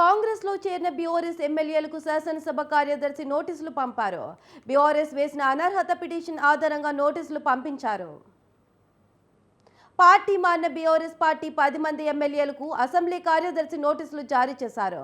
కాంగ్రెస్లో చేరిన బీఆర్ఎస్ ఎమ్మెల్యేలకు శాసనసభ కార్యదర్శి నోటీసులు పంపారు. బీఆర్ఎస్ వేసిన అనర్హత పిటిషన్ ఆధారంగా నోటీసులు పంపించారు. పార్టీ మారిన బీఆర్ఎస్ పార్టీ పది మంది ఎమ్మెల్యేలకు అసెంబ్లీ కార్యదర్శి నోటీసులు జారీ చేశారు.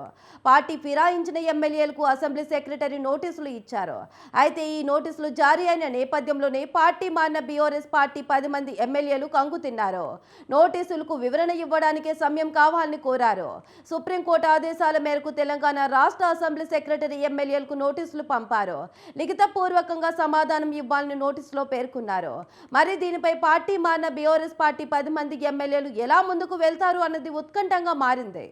పార్టీ ఫిరాయించిన ఎమ్మెల్యేలకు అసెంబ్లీ సెక్రటరీ నోటీసులు ఇచ్చారు. అయితే ఈ నోటీసులు జారీ అయిన నేపథ్యంలోనే పార్టీ మారిన బీఆర్ఎస్ పార్టీ పది మంది ఎమ్మెల్యేలు కంగు తిన్నారు. నోటీసులకు వివరణ ఇవ్వడానికే సమయం కావాలని కోరారు. సుప్రీంకోర్టు ఆదేశాల మేరకు తెలంగాణ రాష్ట్ర అసెంబ్లీ సెక్రటరీ ఎమ్మెల్యేలకు నోటీసులు పంపారు. లిఖితపూర్వకంగా సమాధానం ఇవ్వాలని నోటీసులో పేర్కొన్నారు. మరి దీనిపై పార్టీ మారిన బీఆర్ఎస్ పార్టీ పది మంది ఎమ్మెల్యేలు ఎలా ముందుకు వెళ్తారు అన్నది ఉత్కంఠంగా మారింది.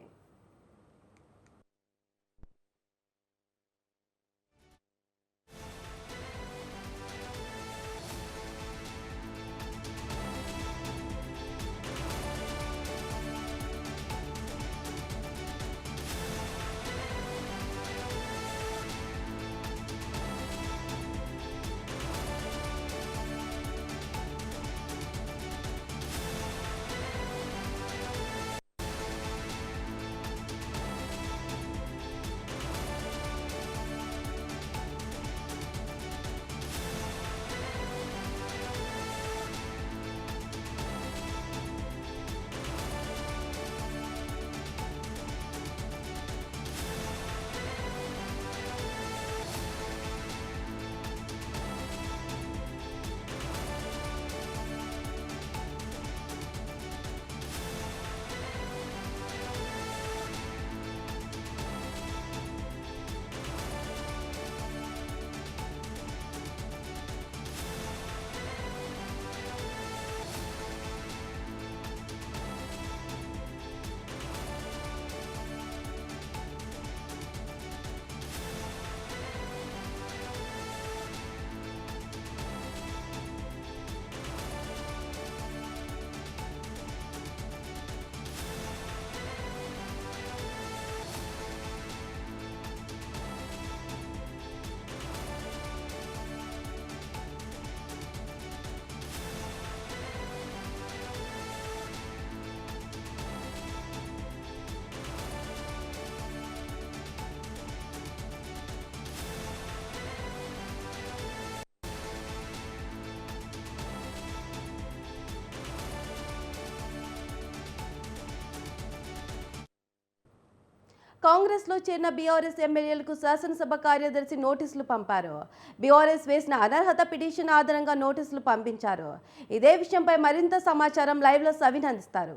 కాంగ్రెస్లో చేరిన బీఆర్ఎస్ ఎమ్మెల్యేలకు శాసనసభ కార్యదర్శి నోటీసులు పంపారు. బీఆర్ఎస్ వేసిన అనర్హత పిటిషన్ ఆధారంగా నోటీసులు పంపించారు. ఇదే విషయంపై మరింత సమాచారం లైవ్లో సవిన్ అందిస్తారు.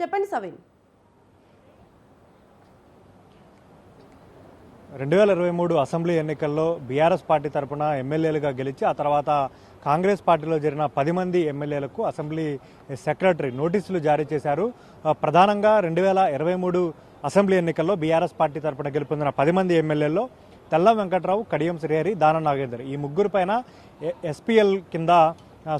చెప్పండి సవిన్. రెండు వేల ఇరవై మూడు అసెంబ్లీ ఎన్నికల్లో బీఆర్ఎస్ పార్టీ తరపున ఎమ్మెల్యేలుగా గెలిచి ఆ తర్వాత కాంగ్రెస్ పార్టీలో జరిగిన పది మంది ఎమ్మెల్యేలకు అసెంబ్లీ సెక్రటరీ నోటీసులు జారీ చేశారు. ప్రధానంగా రెండు వేల ఇరవై మూడు అసెంబ్లీ ఎన్నికల్లో బీఆర్ఎస్ పార్టీ తరపున గెలుపొందిన పది మంది ఎమ్మెల్యేల్లో తెల్ల వెంకట్రావు కడియం శ్రీహరి దాన నాగేందర్. ఈ ముగ్గురు పైన ఎస్పీఎల్ కింద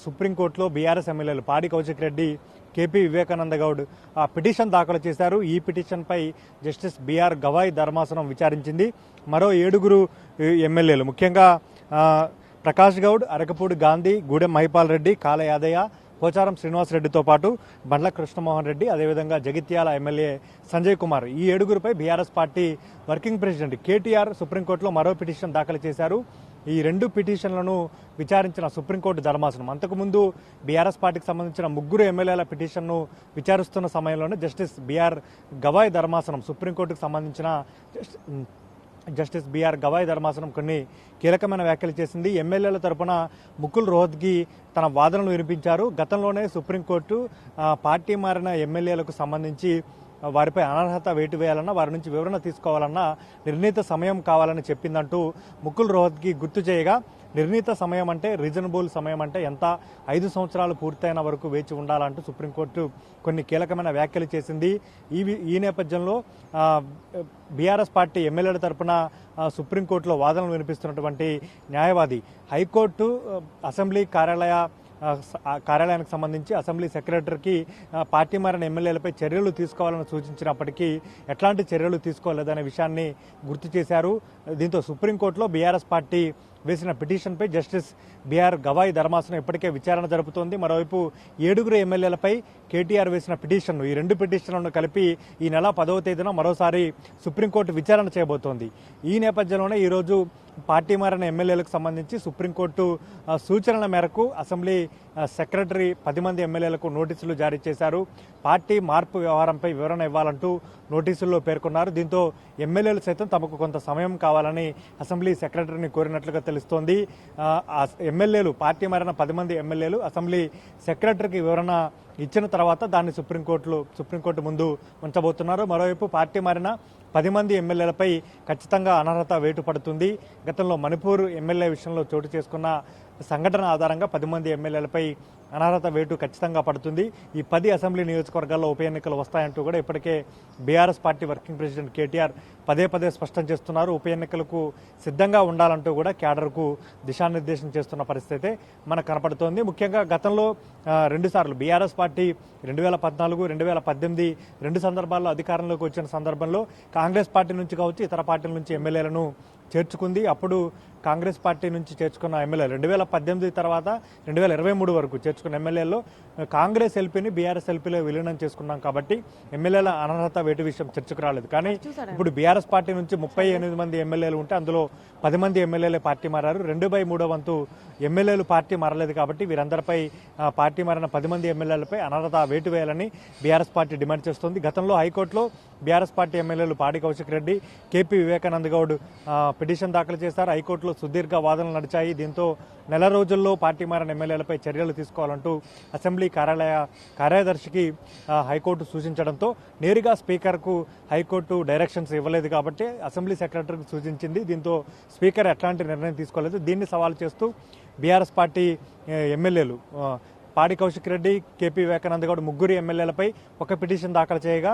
సుప్రీంకోర్టులో బీఆర్ఎస్ ఎమ్మెల్యేలు పాడి కౌశిక్ రెడ్డి కేపీ వివేకానంద గౌడ్ ఆ పిటిషన్ దాఖలు చేశారు. ఈ పిటిషన్పై జస్టిస్ బీఆర్ గవాయ్ ధర్మాసనం విచారించింది. మరో ఏడుగురు ఎమ్మెల్యేలు ముఖ్యంగా ప్రకాష్ గౌడ్ అరకపూడి గాంధీ గూడెం మహిపాల్ రెడ్డి కాల యాదయ్య పోచారం శ్రీనివాసరెడ్డితో పాటు బండ్ల కృష్ణమోహన్ రెడ్డి అదేవిధంగా జగిత్యాల ఎమ్మెల్యే సంజయ్ కుమార్. ఈ ఏడుగురిపై BRS party working president KTR సుప్రీంకోర్టులో మరో పిటిషన్ దాఖలు చేశారు. ఈ రెండు పిటిషన్లను విచారించిన సుప్రీంకోర్టు ధర్మాసనం. అంతకుముందు బీఆర్ఎస్ పార్టీకి సంబంధించిన ముగ్గురు ఎమ్మెల్యేల పిటిషన్ను విచారిస్తున్న సమయంలోనే జస్టిస్ బీఆర్ గవాయ్ ధర్మాసనం సుప్రీంకోర్టుకు సంబంధించిన జస్టిస్ బిఆర్ గవాయ్ ధర్మాసనం కొన్ని కీలకమైన వ్యాఖ్యలు చేసింది. ఎమ్మెల్యేల తరపున ముకుల్ రోహత్గి తన వాదనలు వినిపించారు. గతంలోనే సుప్రీంకోర్టు పార్టీ మారిన ఎమ్మెల్యేలకు సంబంధించి వారిపై అనర్హత వేటు వేయాలన్నా వారి నుంచి వివరణ తీసుకోవాలన్నా నిర్ణీత సమయం కావాలని చెప్పిందంటూ ముకుల్ రోహత్కి గుర్తు చేయగా నిర్ణీత సమయం అంటే రీజనబుల్ సమయం అంటే ఎంత? ఐదు సంవత్సరాలు పూర్తయిన వరకు వేచి ఉండాలంటూ సుప్రీంకోర్టు కొన్ని కీలకమైన వ్యాఖ్యలు చేసింది. ఈ ఈ నేపథ్యంలో బీఆర్ఎస్ పార్టీ ఎమ్మెల్యేల తరపున సుప్రీంకోర్టులో వాదనలు వినిపిస్తున్నటువంటి న్యాయవాది హైకోర్టు అసెంబ్లీ కార్యాలయ కార్యాలయానికి సంబంధించి అసెంబ్లీ సెక్రటరీకి పార్టీ మారిన ఎమ్మెల్యేలపై చర్యలు తీసుకోవాలని సూచించినప్పటికీ ఎట్లాంటి చర్యలు తీసుకోలేదనే విషయాన్ని గుర్తు చేశారు. దీంతో సుప్రీంకోర్టులో బీఆర్ఎస్ పార్టీ వేసిన పిటిషన్పై జస్టిస్ బీఆర్ గవాయ్ ధర్మాసనం ఇప్పటికే విచారణ జరుపుతోంది. మరోవైపు ఏడుగురు ఎమ్మెల్యేలపై కేటీఆర్ వేసిన పిటిషన్ ఈ రెండు పిటిషన్లను కలిపి ఈ నెల పదవ తేదీన మరోసారి సుప్రీంకోర్టు విచారణ చేయబోతోంది. ఈ నేపథ్యంలోనే ఈరోజు పార్టీ మారిన ఎమ్మెల్యేలకు సంబంధించి సుప్రీంకోర్టు సూచనల మేరకు అసెంబ్లీ సెక్రటరీ పది మంది ఎమ్మెల్యేలకు నోటీసులు జారీ చేశారు. పార్టీ మార్పు వ్యవహారంపై వివరణ ఇవ్వాలంటూ నోటీసుల్లో పేర్కొన్నారు. దీంతో ఎమ్మెల్యేలు సైతం తమకు కొంత సమయం కావాలని అసెంబ్లీ సెక్రటరీని కోరినట్లుగా తెలుస్తోంది. ఎమ్మెల్యేలు పార్టీ మారిన పది మంది ఎమ్మెల్యేలు అసెంబ్లీ సెక్రటరీకి వివరణ ఇచ్చిన తర్వాత దాన్ని సుప్రీంకోర్టులో సుప్రీంకోర్టు ముందు ఉంచబోతున్నారు. మరోవైపు పార్టీ మారిన పది మంది ఎమ్మెల్యేలపై ఖచ్చితంగా అనర్హత వేటు పడుతుంది గతంలో మణిపూర్ ఎమ్మెల్యే విషయంలో చోటు చేసుకున్న సంఘటన ఆధారంగా పది మంది ఎమ్మెల్యేలపై అనర్హత వేటు ఖచ్చితంగా పడుతుంది. ఈ పది అసెంబ్లీ నియోజకవర్గాల్లో ఉప ఎన్నికలు వస్తాయంటూ కూడా ఇప్పటికే BRS party working president KTR పదే పదే స్పష్టం చేస్తున్నారు. ఉప ఎన్నికలకు సిద్ధంగా ఉండాలంటూ కూడా క్యాడర్కు దిశానిర్దేశం చేస్తున్న పరిస్థితి మనకు కనపడుతోంది. ముఖ్యంగా గతంలో రెండుసార్లు బీఆర్ఎస్ పార్టీ రెండు వేల పద్నాలుగు రెండు వేల పద్దెనిమిది రెండు సందర్భాల్లో అధికారంలోకి వచ్చిన సందర్భంలో కాంగ్రెస్ పార్టీ నుంచి కావచ్చు ఇతర పార్టీల నుంచి ఎమ్మెల్యేలను చేర్చుకుంది. అప్పుడు కాంగ్రెస్ పార్టీ నుంచి చేర్చుకున్న ఎమ్మెల్యేలు రెండు వేల పద్దెనిమిది తర్వాత రెండు వేల ఇరవై మూడు వరకు చేర్చుకున్న ఎమ్మెల్యేల్లో కాంగ్రెస్ ఎల్పీని బీఆర్ఎస్ ఎల్పీలో విలీనం చేసుకున్నాం కాబట్టి ఎమ్మెల్యేల అనర్హత వేటు విషయం చర్చకు రాలేదు. కానీ ఇప్పుడు బీఆర్ఎస్ పార్టీ నుంచి ముప్పై ఎనిమిది మంది ఎమ్మెల్యేలు ఉంటే అందులో పది మంది ఎమ్మెల్యేలే పార్టీ మారారు. రెండు బై మూడో వంతు ఎమ్మెల్యేలు పార్టీ మారలేదు కాబట్టి వీరందరిపై పార్టీ మారిన పది మంది ఎమ్మెల్యేలపై అనర్హత వేటు వేయాలని బీఆర్ఎస్ పార్టీ డిమాండ్ చేస్తోంది. గతంలో హైకోర్టులో బీఆర్ఎస్ పార్టీ ఎమ్మెల్యేలు పాడి కౌశిక్ రెడ్డి కేపీ వివేకానంద్ గౌడ్ పిటిషన్ దాఖలు చేశారు. హైకోర్టులో సుదీర్ఘ వాదనలు నడిచాయి. దీంతో నెల రోజుల్లో పార్టీ మారిన ఎమ్మెల్యేలపై చర్యలు తీసుకోవాలంటూ అసెంబ్లీ కార్యాలయ కార్యదర్శికి హైకోర్టు సూచించడంతో నేరుగా స్పీకర్కు హైకోర్టు డైరెక్షన్స్ ఇవ్వలేదు కాబట్టి అసెంబ్లీ సెక్రటరీకి సూచించింది. దీంతో స్పీకర్ ఎట్లాంటి నిర్ణయం తీసుకోలేదు. దీన్ని సవాల్ చేస్తూ బీఆర్ఎస్ పార్టీ ఎమ్మెల్యేలు పాడి కౌశిక్ రెడ్డి కేపీ వివేకానంద గౌడ్ ముగ్గురు ఎమ్మెల్యేలపై ఒక పిటిషన్ దాఖలు చేయగా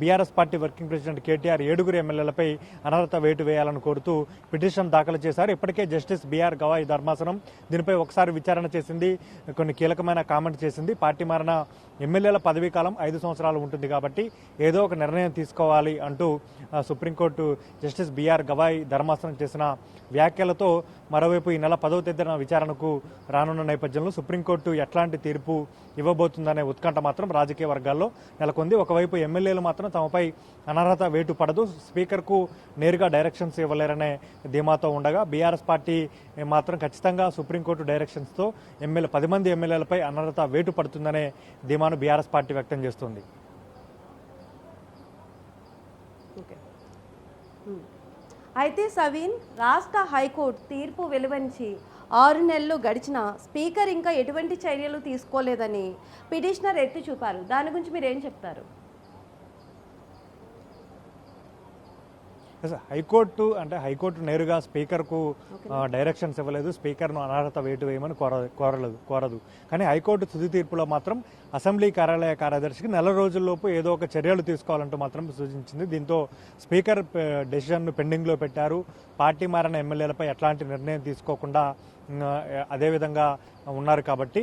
BRS party working president KTR ఏడుగురు ఎమ్మెల్యేలపై అనర్హత వేటు వేయాలని కోరుతూ పిటిషన్ దాఖలు చేశారు. ఇప్పటికే జస్టిస్ బీఆర్ గవాయ్ ధర్మాసనం దీనిపై ఒకసారి విచారణ చేసింది. కొన్ని కీలకమైన కామెంట్ చేసింది. పార్టీ మారిన ఎమ్మెల్యేల పదవీ కాలం ఐదు సంవత్సరాలు ఉంటుంది కాబట్టి ఏదో ఒక నిర్ణయం తీసుకోవాలి అంటూ సుప్రీంకోర్టు జస్టిస్ బీఆర్ గవాయ్ ధర్మాసనం చేసిన వ్యాఖ్యలతో మరోవైపు ఈ నెల పదవ తేదీన విచారణకు రానున్న నేపథ్యంలో సుప్రీంకోర్టు ఎట్లాంటి తీర్పు ఇవ్వబోతుందనే ఉత్కంఠ మాత్రం రాజకీయ వర్గాల్లో నెలకొంది. ఒకవైపు ఎమ్మెల్యే ఎమ్మెల్యేలు మాత్రం తమపై అనర్హత వేటు పడదు. స్పీకర్కు నేరుగా డైరెక్షన్స్ ఇవ్వలేరనే ధీమాతో ఉండగా బీఆర్ఎస్ పార్టీ మాత్రం ఖచ్చితంగా సుప్రీంకోర్టు డైరెక్షన్స్తో ఎమ్మెల్యే పది మంది ఎమ్మెల్యేలపై అనర్హత వేటు పడుతుందనే ధీమాను బీఆర్ఎస్ పార్టీ వ్యక్తం చేస్తుంది. ఓకే. అయితే సవీన్ రాష్ట్ర హైకోర్టు తీర్పు వెలువరించి ఆరు నెలలు గడిచిన స్పీకర్ ఇంకా ఎటువంటి చర్యలు తీసుకోలేదని పిటిషనర్ ఎత్తి చూపారు. దాని గురించి మీరు ఏం చెప్తారు? హైకోర్టు అంటే హైకోర్టు నేరుగా స్పీకర్కు డైరెక్షన్స్ ఇవ్వలేదు. స్పీకర్ను అనర్హత వేటు వేయమని కోర కోరలేదు కోరదు. కానీ హైకోర్టు తుది తీర్పులో మాత్రం అసెంబ్లీ కార్యాలయ కార్యదర్శికి నెల రోజుల్లోపు ఏదో ఒక చర్యలు తీసుకోవాలంటూ మాత్రం సూచించింది. దీంతో స్పీకర్ డెసిషన్ను పెండింగ్లో పెట్టారు. పార్టీ మారిన ఎమ్మెల్యేలపై ఎట్లాంటి నిర్ణయం తీసుకోకుండా అదేవిధంగా ఉన్నారు కాబట్టి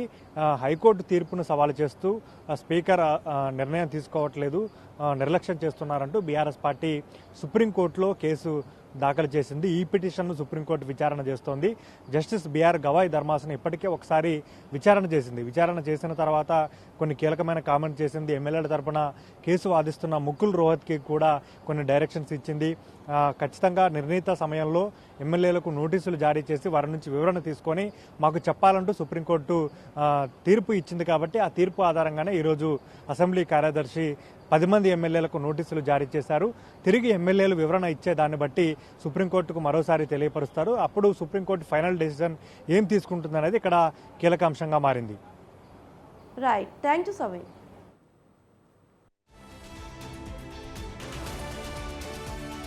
హైకోర్టు తీర్పును సవాలు చేస్తూ స్పీకర్ నిర్ణయం తీసుకోవట్లేదు నిర్లక్ష్యం చేస్తున్నారంటూ బీఆర్ఎస్ పార్టీ సుప్రీంకోర్టులో కేసు దాఖలు చేసింది. ఈ పిటిషన్ను సుప్రీంకోర్టు విచారణ చేస్తోంది. జస్టిస్ బిఆర్ గవాయ్ ధర్మాసన ఇప్పటికే ఒకసారి విచారణ చేసింది. విచారణ చేసిన తర్వాత కొన్ని కీలకమైన కామెంట్ చేసింది. ఎమ్మెల్యేల తరపున కేసు వాదిస్తున్న ముకుల్ రోహత్కి కూడా కొన్ని డైరెక్షన్స్ ఇచ్చింది. ఖచ్చితంగా నిర్ణీత సమయంలో ఎమ్మెల్యేలకు నోటీసులు జారీ చేసి వారి నుంచి వివరణ తీసుకొని మాకు చెప్పాలంటూ సుప్రీంకోర్టు తీర్పు ఇచ్చింది కాబట్టి ఆ తీర్పు ఆధారంగానే ఈరోజు అసెంబ్లీ కార్యదర్శి పది మంది ఎమ్మెల్యేలకు నోటీసులు జారీ చేశారు. తిరిగి ఎమ్మెల్యేలు వివరణ ఇచ్చే దాన్ని బట్టి సుప్రీంకోర్టుకు మరోసారి తెలియపరుస్తారు. అప్పుడు సుప్రీంకోర్టు ఫైనల్ డెసిషన్ ఏం తీసుకుంటుందనేది ఇక్కడ కీలక అంశంగా మారింది. Right thank you Saveen